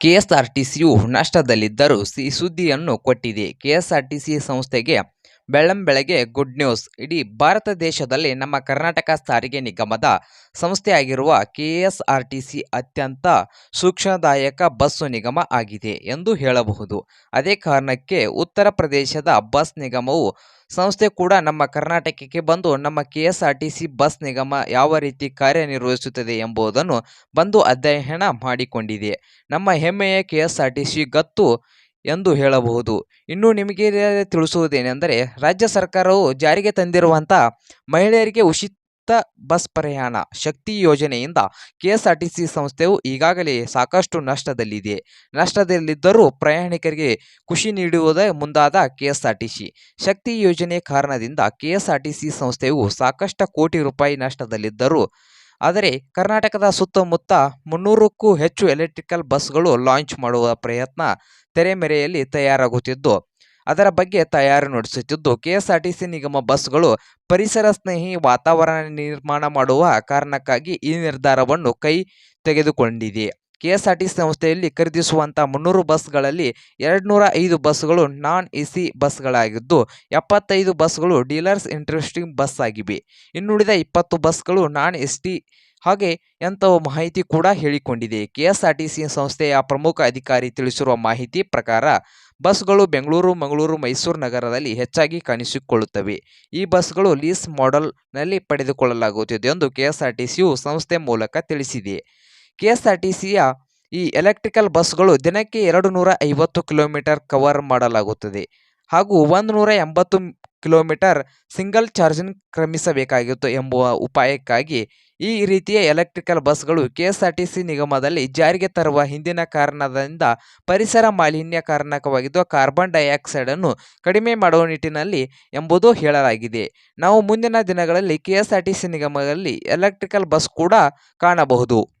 ಕೆಎಸ್ಆರ್ಟಿಸಿಯು ನಷ್ಟದಲ್ಲಿದ್ದರೂ C ಸುದ್ದಿಯನ್ನು ಕೊಟ್ಟಿದೆ. KSRTC ಸಂಸ್ಥೆಗೆ ಬೆಳ್ಳಂಬೆಳಗ್ಗೆ ಗುಡ್ ನ್ಯೂಸ್ ಇಡೀ ಭಾರತ ದೇಶದಲ್ಲಿ ನಮ್ಮ ಕರ್ನಾಟಕ ಸಾರಿಗೆ ನಿಗಮದ ಸಂಸ್ಥೆಯಾಗಿರುವ ಕೆಎಸ್ಆರ್ಟಿಸಿ ಅತ್ಯಂತ ಸೂಕ್ಷ್ಮದಾಯಕ ಬಸ್ಸು ನಿಗಮ ಆಗಿದೆ ಎಂದು ಹೇಳಬಹುದು. ಅದೇ ಕಾರಣಕ್ಕೆ ಉತ್ತರ ಪ್ರದೇಶದ ಬಸ್ ನಿಗಮವು ಸಂಸ್ಥೆ ಕೂಡ ನಮ್ಮ ಕರ್ನಾಟಕಕ್ಕೆ ಬಂದು ನಮ್ಮ ಕೆಎಸ್ಆರ್ಟಿಸಿ ಬಸ್ ನಿಗಮ ಯಾವ ರೀತಿ ಕಾರ್ಯನಿರ್ವಹಿಸುತ್ತದೆ ಎಂಬುದನ್ನು ಬಂದು ಅಧ್ಯಯನ ಮಾಡಿಕೊಂಡಿದೆ. ನಮ್ಮ ಹೆಮ್ಮೆಯ ಕೆಎಸ್ಆರ್ಟಿಸಿ ಗತ್ತು ಎಂದು ಹೇಳಬಹುದು. ಇನ್ನು ನಿಮಗೆ ತಿಳಿಸುವುದೇನೆಂದರೆ ರಾಜ್ಯ ಸರ್ಕಾರವು ಜಾರಿಗೆ ತಂದಿರುವಂಥ ಮಹಿಳೆಯರಿಗೆ ಉಚಿತ ಬಸ್ ಪ್ರಯಾಣ ಶಕ್ತಿ ಯೋಜನೆಯಿಂದ ಕೆಎಸ್ಆರ್ಟಿಸಿ ಸಂಸ್ಥೆಯು ಈಗಾಗಲೇ ಸಾಕಷ್ಟು ನಷ್ಟದಲ್ಲಿದೆ. ನಷ್ಟದಲ್ಲಿದ್ದರೂ ಪ್ರಯಾಣಿಕರಿಗೆ ಖುಷಿ ನೀಡುವುದೇ ಮುಂದಾದ ಕೆಎಸ್ಆರ್ಟಿಸಿ. ಶಕ್ತಿ ಯೋಜನೆ ಕಾರಣದಿಂದ ಕೆಎಸ್ಆರ್ಟಿಸಿ ಸಂಸ್ಥೆಯು ಸಾಕಷ್ಟು ಕೋಟಿ ರೂಪಾಯಿ ನಷ್ಟದಲ್ಲಿದ್ದರೂ ಆದರೆ ಕರ್ನಾಟಕದ ಸುತ್ತಮುತ್ತ ಮುನ್ನೂರಕ್ಕೂ ಹೆಚ್ಚು ಎಲೆಕ್ಟ್ರಿಕಲ್ ಬಸ್ಗಳು ಲಾಂಚ್ ಮಾಡುವ ಪ್ರಯತ್ನ ತೆರೆಮೆರೆಯಲ್ಲಿ ತಯಾರಾಗುತ್ತಿದ್ದು, ಅದರ ಬಗ್ಗೆ ತಯಾರಿ ನಡೆಸುತ್ತಿದ್ದು, ಕೆಎಸ್ಆರ್ಟಿಸಿ ನಿಗಮ ಬಸ್ಗಳು ಪರಿಸರ ಸ್ನೇಹಿ ವಾತಾವರಣ ನಿರ್ಮಾಣ ಮಾಡುವ ಕಾರಣಕ್ಕಾಗಿ ಈ ನಿರ್ಧಾರವನ್ನು ಕೈ ತೆಗೆದುಕೊಂಡಿದೆ. ಕೆಎಸ್ಆರ್ಟಿಸಿ ಸಂಸ್ಥೆಯಲ್ಲಿ ಖರೀದಿಸುವಂಥ ಮುನ್ನೂರು ಬಸ್ಗಳಲ್ಲಿ ಎರಡುನೂರ ಐದು ಬಸ್ಗಳು ನಾನ್ ಎಸಿ ಬಸ್ಗಳಾಗಿದ್ದು, ಎಪ್ಪತ್ತೈದು ಬಸ್ಗಳು ಡೀಲರ್ಸ್ ಇಂಟ್ರೆಸ್ಟಿಂಗ್ ಬಸ್ ಆಗಿವೆ. ಇನ್ನುಳಿದ ಇಪ್ಪತ್ತು ಬಸ್ಗಳು ನಾನ್ ಎಸ್ ಟಿ ಹಾಗೆ ಎಂಥವು ಮಾಹಿತಿ ಕೂಡ ಹೇಳಿಕೊಂಡಿದೆ. ಕೆಎಸ್ಆರ್ಟಿಸಿ ಸಂಸ್ಥೆಯ ಪ್ರಮುಖ ಅಧಿಕಾರಿ ತಿಳಿಸಿರುವ ಮಾಹಿತಿ ಪ್ರಕಾರ, ಬಸ್ಗಳು ಬೆಂಗಳೂರು, ಮಂಗಳೂರು, ಮೈಸೂರು ನಗರದಲ್ಲಿ ಹೆಚ್ಚಾಗಿ ಕಾಣಿಸಿಕೊಳ್ಳುತ್ತವೆ. ಈ ಬಸ್ಗಳು ಲೀಸ್ ಮಾಡೆಲ್ನಲ್ಲಿ ಪಡೆದುಕೊಳ್ಳಲಾಗುತ್ತಿದೆ ಎಂದು ಕೆಎಸ್ಆರ್ಟಿಸಿಯು ಸಂಸ್ಥೆ ಮೂಲಕ ತಿಳಿಸಿದೆ. ಕೆಎಸ್ಆರ್ಟಿಸಿಯ ಈ ಎಲೆಕ್ಟ್ರಿಕಲ್ ಬಸ್ಗಳು ದಿನಕ್ಕೆ ಎರಡು ನೂರ ಐವತ್ತು ಕಿಲೋಮೀಟರ್ ಕವರ್ ಮಾಡಲಾಗುತ್ತದೆ ಹಾಗೂ ಒಂದು ನೂರ ಎಂಬತ್ತು ಕಿಲೋಮೀಟರ್ ಸಿಂಗಲ್ ಚಾರ್ಜಿಂಗ್ ಕ್ರಮಿಸಬೇಕಾಗಿತ್ತು ಎಂಬುವ ಉಪಾಯಕ್ಕಾಗಿ ಈ ರೀತಿಯ ಎಲೆಕ್ಟ್ರಿಕಲ್ ಬಸ್ಗಳು ಕೆಎಸ್ಆರ್ಟಿಸಿ ನಿಗಮದಲ್ಲಿ ಜಾರಿಗೆ ತರುವ ಹಿಂದಿನ ಕಾರಣದಿಂದ ಪರಿಸರ ಮಾಲಿನ್ಯ ಕಾರಣಕವಾಗಿದ್ದು ಕಾರ್ಬನ್ ಡೈಆಕ್ಸೈಡನ್ನು ಕಡಿಮೆ ಮಾಡುವ ನಿಟ್ಟಿನಲ್ಲಿ ಎಂಬುದು ಹೇಳಲಾಗಿದೆ. ನಾವು ಮುಂದಿನ ದಿನಗಳಲ್ಲಿ ಕೆಎಸ್ಆರ್ಟಿಸಿ ನಿಗಮದಲ್ಲಿ ಎಲೆಕ್ಟ್ರಿಕಲ್ ಬಸ್ ಕೂಡ ಕಾಣಬಹುದು.